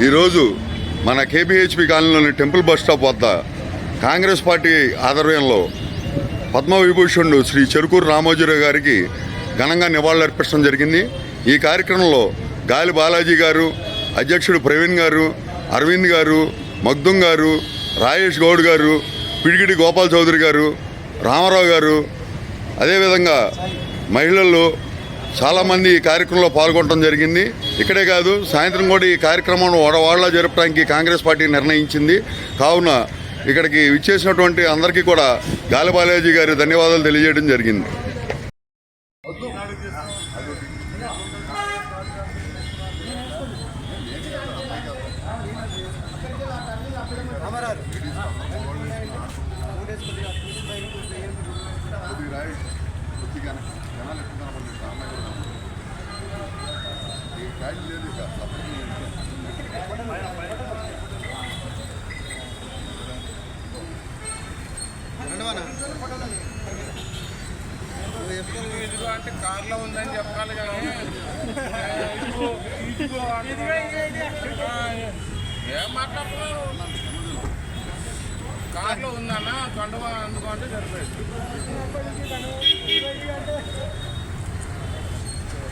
ఈరోజు మన కేబిహెచ్పి కాలనీలోని టెంపుల్ బస్ స్టాప్ వద్ద కాంగ్రెస్ పార్టీ ఆధ్వర్యంలో పద్మవిభూషణుడు శ్రీ చెరుకూరు రామోజీరావు గారికి ఘనంగా నివాళులర్పించడం జరిగింది. ఈ కార్యక్రమంలో గాలి బాలాజీ గారు అధ్యక్షుడు ప్రవీణ్ గారు అరవింద్ గారు మగ్దుం గారు రాజేష్ గౌడ్ గారు పిడిగిడి గోపాల్ చౌదరి గారు రామారావు గారు అదేవిధంగా మహిళలు చాలామంది ఈ కార్యక్రమంలో పాల్గొనడం జరిగింది. ఇక్కడే కాదు సాయంత్రం కూడా ఈ కార్యక్రమం ఓడవాడలా జరపడానికి కాంగ్రెస్ పార్టీ నిర్ణయించింది. కావున ఇక్కడికి విచ్చేసినటువంటి అందరికీ కూడా గాలి బాలాజీ గారి ధన్యవాదాలు తెలియజేయడం జరిగింది. ఇదిగో అంటే కార్లో ఉందని చెప్పాలి కానీ ఇదిగో ఇదిగో ఏం మాట్లాడుతున్నావు? కార్లో ఉందన్నా కండువా అందుకో అంటే సరిపోయింది.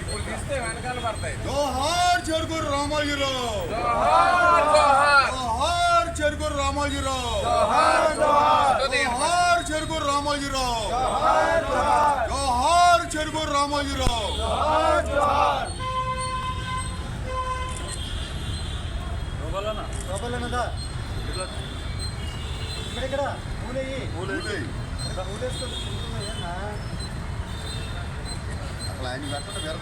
ఇప్పుడు తీస్తే వెనకాల పడతాయి. జోహార్ చెరుకూరు రామోజీరావు. జోహార్ జోహార్. జోహార్ చెరుకూరు రామోజీరావు. జోహార్ చెరుకూరు రామోజీరావు. జోహార్ చెరుకూరు రామోజీరావు. లోపలన్నదా ఇక్కడ ఇక్కడ పూలేయి పూలేసుకో అసలు ఆయన పెట్టడం వేరే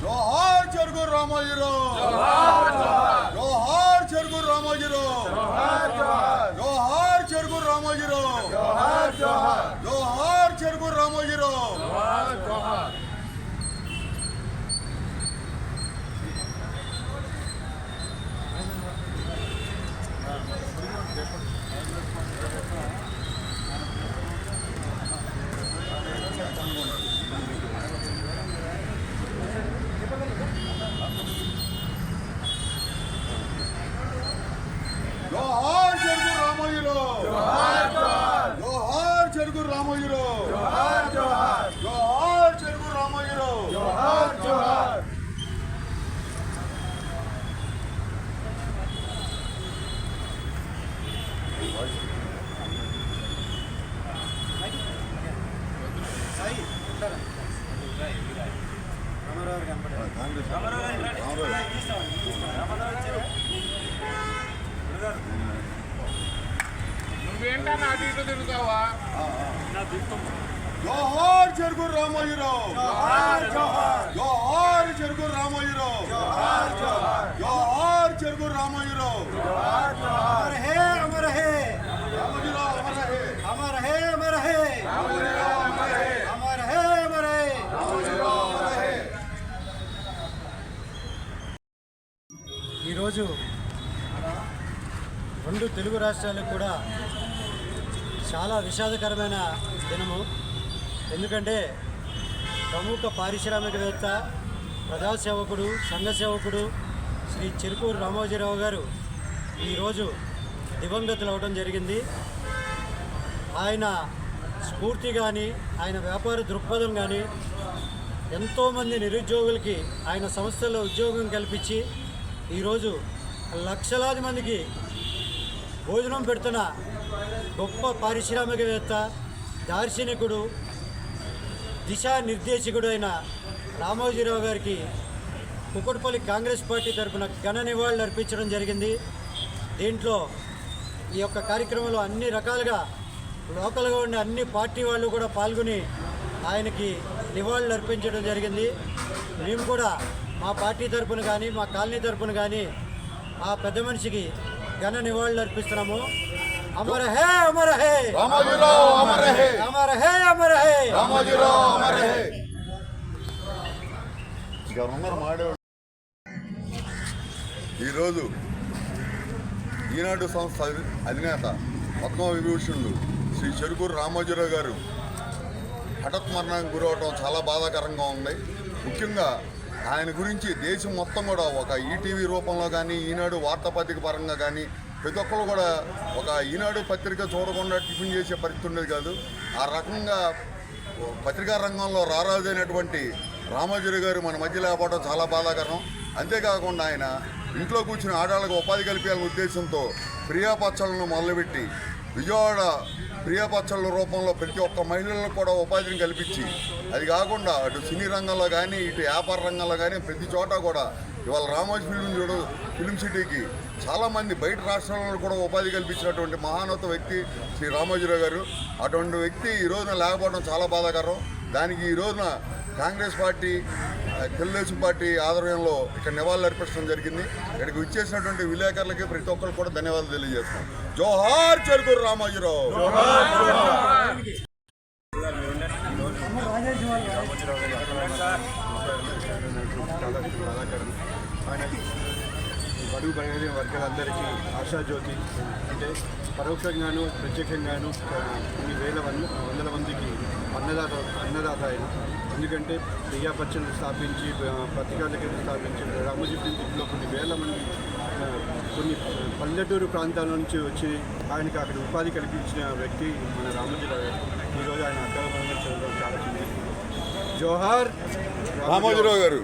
జోహార్ చెరుకూరు రామోజీరావు జోహార్. చెరుకు రామోజీరావు జోహార్ చెరుకూరు రామోజీరావు జోహార్ చెరుకూరు రామోజీరావు జోహార్ చెరుకూరు రామోజీరావు సాయి ఉంటారా రామారావు గారు కనపడారు నువ్వేంటన్నా అటు ఇటు తిరుగుతావా జోహార్. చెరుకూరు రామోజీరావు జోహార్ చెరుకూరు రామోజీరావు జోహార్ చెరుకూరు రామోజీరావు అమర హే అమర హే రామోజీరావు అమర హే. అమర హే అమర హే రామోజీరావు అమర హే. అమర హే అమర హే రామోజీరావు అమర హే. ఈరోజు రెండు తెలుగు రాష్ట్రాలకు కూడా చాలా విషాదకరమైన దినము. ఎందుకంటే ప్రముఖ పారిశ్రామికవేత్త ప్రజాసేవకుడు సంఘ సేవకుడు శ్రీ చిరుకూరు రామోజీరావు గారు ఈరోజు దివంగతులు అవడం జరిగింది. ఆయన స్ఫూర్తి కానీ ఆయన వ్యాపార దృక్పథం కానీ ఎంతోమంది నిరుద్యోగులకి ఆయన సంస్థల్లో ఉద్యోగం కల్పించి ఈరోజు లక్షలాది మందికి భోజనం పెడుతున్న గొప్ప పారిశ్రామికవేత్త దార్శనికుడు దిశానిర్దేశకుడు అయిన రామోజీరావు గారికి కుక్కటిపల్లి కాంగ్రెస్ పార్టీ తరఫున ఘన నివాళులు అర్పించడం జరిగింది. దీంట్లో ఈ యొక్క కార్యక్రమంలో అన్ని రకాలుగా లోకల్గా ఉండే అన్ని పార్టీ వాళ్ళు కూడా పాల్గొని ఆయనకి నివాళులు అర్పించడం జరిగింది. మేము కూడా మా పార్టీ తరపున కానీ మా కాలనీ తరపున కానీ ఆ పెద్ద మనిషికి ఘన నివాళులు అర్పిస్తున్నాము. అమర హే అమర హే అమర హే అమర హే అమర హే ఈరోజు ఈనాడు సంస్థ అధి- అధినేత పద్మ విభూషణుడు శ్రీ చెరుకూరు రామోజీరావు గారు హఠాత్ మరణానికి గురవటం చాలా బాధాకరంగా ఉంది. ముఖ్యంగా ఆయన గురించి దేశం మొత్తం కూడా ఒక ఈటీవీ రూపంలో కానీ ఈనాడు వార్తాపత్రిక పరంగా కానీ ప్రతి ఒక్కరు కూడా ఒక ఈనాడు పత్రిక చూడకుండా టిఫిన్ చేసే పరిస్థితి ఉండేది కాదు. ఆ రకంగా పత్రికా రంగంలో రారాజైనటువంటి రామాజురి గారు మన మధ్య లేకపోవడం చాలా బాధాకరం. అంతేకాకుండా ఆయన ఇంట్లో కూర్చుని ఆడాళ్ళకు ఉపాధి కల్పించాలనే ఉద్దేశంతో ప్రియాపచ్చలను మొదలుపెట్టి విజయవాడ ప్రియపచ్చళ్ళ రూపంలో ప్రతి ఒక్క మహిళలకు కూడా ఉపాధిని కల్పించి అది కాకుండా అటు సినీ రంగంలో కానీ ఇటు వ్యాపార రంగంలో కానీ ప్రతి చోట కూడా ఇవాళ రామోజీ ఫిల్మ్ చూడు ఫిలిం సిటీకి చాలామంది బయట రాష్ట్రాలలో కూడా ఉపాధి కల్పించినటువంటి మహానత వ్యక్తి శ్రీ రామోజీరావు గారు. అటువంటి వ్యక్తి ఈ రోజున లేకపోవడం చాలా బాధాకరం. దానికి ఈ రోజున కాంగ్రెస్ పార్టీ తెలుగుదేశం పార్టీ ఆధ్వర్యంలో ఇక్కడ నివాళులు అర్పించడం జరిగింది. ఇక్కడికి వచ్చేసినటువంటి విలేకరులకి ప్రతి ఒక్కరు కూడా ధన్యవాదాలు తెలియజేస్తాం జోహార్ చెరుకూరు రామోజీరావు. చాలా బడుగు బలహీన వర్గాలందరికీ ఆశాజ్యోతి. అంటే పరోక్షంగాను ప్రత్యక్షంగాను కొన్ని వేల వంద వందల మందికి అన్నదాత అన్నదాత ఆయన ఎందుకంటే ప్రియా స్థాపించి ఆ, పత్రికా దగ్గర స్థాపించి రామోజీ ఇంట్లో కొన్ని వేల మంది కొన్ని పల్లెటూరు ప్రాంతాల నుంచి వచ్చి ఆయనకి అక్కడ ఉపాధి కల్పించిన వ్యక్తి మన రామోజీరావు గారు. ఈరోజు ఆయన అక్కడ చాలా చిన్న జోహార్ రామోజీరావు గారు.